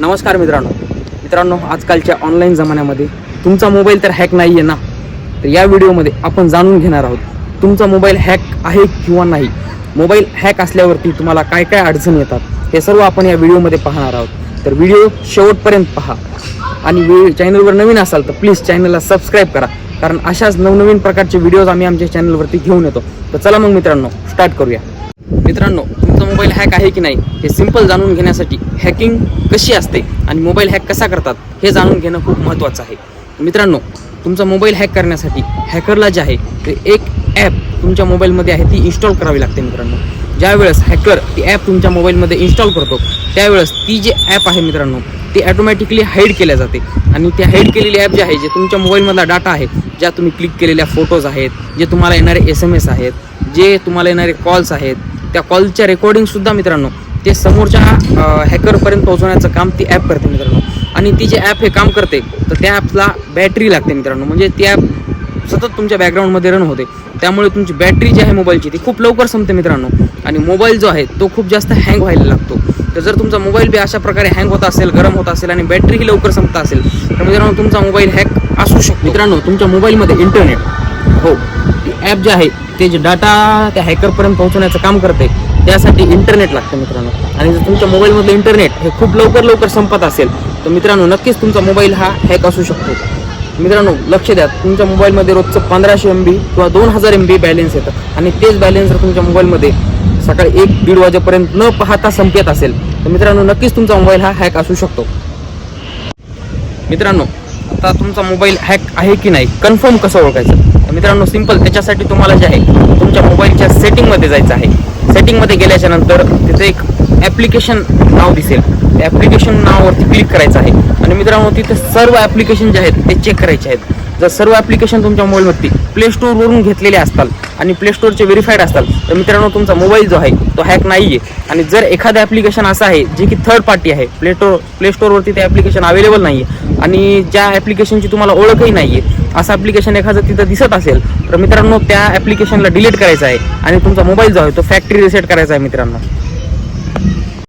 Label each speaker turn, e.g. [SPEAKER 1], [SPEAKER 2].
[SPEAKER 1] नमस्कार मित्रांनो. मित्रांनो आजकालच्या ऑनलाईन जमान्यामध्ये तुमचा मोबाईल तर हॅक नाही आहे ना? तर या व्हिडिओमध्ये आपण जाणून घेणार आहोत तुमचा मोबाईल हॅक आहे किंवा नाही? मोबाईल हॅक असल्यावरती तुम्हाला काय काय अडचणी येतात हे सर्व आपण या व्हिडिओमध्ये पाहणार आहोत. तर व्हिडिओ शेवटपर्यंत पहा. आणि वे चॅनलवर नवीन असाल तर प्लीज चॅनलला सबस्क्राईब करा. कारण अशाच नवनवीन प्रकारचे व्हिडिओज आम्ही आमच्या चॅनलवरती घेऊन येतो. तर चला मग मित्रांनो स्टार्ट करूया. मित्रांनो तुमचा मोबाईल हॅक आहे की नाही हे सिंपल जाणून घेण्यासाठी हॅकिंग कशी असते आणि मोबाईल हॅक कसा करतात हे जाणून घेणं खूप महत्त्वाचं आहे. मित्रांनो तुमचा मोबाईल हॅक करण्यासाठी हॅकरला जे आहे ते एक ॲप तुमच्या मोबाईलमध्ये आहे ती इन्स्टॉल करावी लागते मित्रांनो. ज्यावेळेस हॅकर ती ॲप तुमच्या मोबाईलमध्ये इन्स्टॉल करतो त्यावेळेस ती जे ॲप आहे मित्रांनो ती ॲटोमॅटिकली हाईड केल्या जाते. आणि त्या हाईड केलेली ॲप जे आहे जे तुमच्या मोबाईलमधला डाटा आहे ज्या तुम्ही क्लिक केलेल्या फोटोज आहेत जे तुम्हाला येणारे एस एम एस आहेत जे तुम्हाला येणारे कॉल्स आहेत त्या कॉलच्या रेकॉर्डिंगसुद्धा मित्रांनो ते समोरच्या हॅकरपर्यंत पोहोचवण्याचं काम ती ॲप करते मित्रांनो. आणि ती जे ॲप हे काम करते तर त्या ॲपला बॅटरी लागते मित्रांनो. म्हणजे ती ॲप सतत तुमच्या बॅकग्राऊंडमध्ये रन होते. त्यामुळे तुमची बॅटरी जी आहे मोबाईलची ती खूप लवकर संपते मित्रांनो. आणि मोबाईल जो आहे तो खूप जास्त हँग व्हायला लागतो. तर जर तुमचा मोबाईल बी अशा प्रकारे हँग होत असेल गरम होत असेल आणि बॅटरीही लवकर संपत असेल तर मित्रांनो तुमचा मोबाईल हॅक असू शकतो. मित्रांनो तुमच्या मोबाईलमध्ये इंटरनेट हो. ॲप जे आहे ते जे डाटा त्या हॅकरपर्यंत पोहोचवण्याचं काम करते त्यासाठी इंटरनेट लागतं मित्रांनो. आणि जर तुमच्या मोबाईलमधलं इंटरनेट हे खूप लवकर लवकर संपत असेल तर मित्रांनो नक्कीच तुमचा मोबाईल हा हॅक असू शकतो. मित्रांनो लक्ष द्या तुमच्या मोबाईलमध्ये रोजचं पंधराशे एम बी किंवा दोन हजार एम बी बॅलेन्स येतं. आणि तेच बॅलेन्स जर तुमच्या मोबाईलमध्ये सकाळी एक दीड वाजेपर्यंत न पाहता संपत असेल तर मित्रांनो नक्कीच तुमचा मोबाईल हा हॅक असू शकतो. मित्रांनो आता तुमचा मोबाईल हॅक आहे की नाही कन्फर्म कसं ओळखायचं? तर मित्रांनो सिंपल त्याच्यासाठी तुम्हाला जे आहे तुमच्या मोबाईलच्या सेटिंगमध्ये जायचं आहे. सेटिंगमध्ये गेल्याच्यानंतर तिथे एक ॲप्लिकेशन नाव दिसेल. त्या ॲप्लिकेशन नावावरती क्लिक करायचं आहे. आणि मित्रांनो तिथे सर्व ॲप्लिकेशन जे आहेत ते चेक करायचे आहेत. जर सर्व ॲप्लिकेशन तुमच्या मोबाईलवरती प्ले स्टोअरवरून घेतलेले असतात आणि प्ले स्टोअरचे व्हेरीफाईड असतात तर मित्रांनो तुमचा मोबाईल जो आहे तो हॅक नाही आहे आणि जर एखादं ॲप्लिकेशन असं आहे जे की थर्ड पार्टी आहे प्ले स्टोअर प्ले स्टोअरवरती ते ॲप्लिकेशन अवेलेबल नाही आहे आणि ज्या ॲप्लिकेशनची तुम्हाला ओळखही नाही आहे असं ॲप्लिकेशन एखादं तिथं दिसत असेल तर मित्रांनो त्या ॲप्लिकेशनला डिलीट करायचं आहे आणि तुमचा मोबाईल जो आहे तो फॅक्टरी रिसेट करायचा आहे मित्रांनो.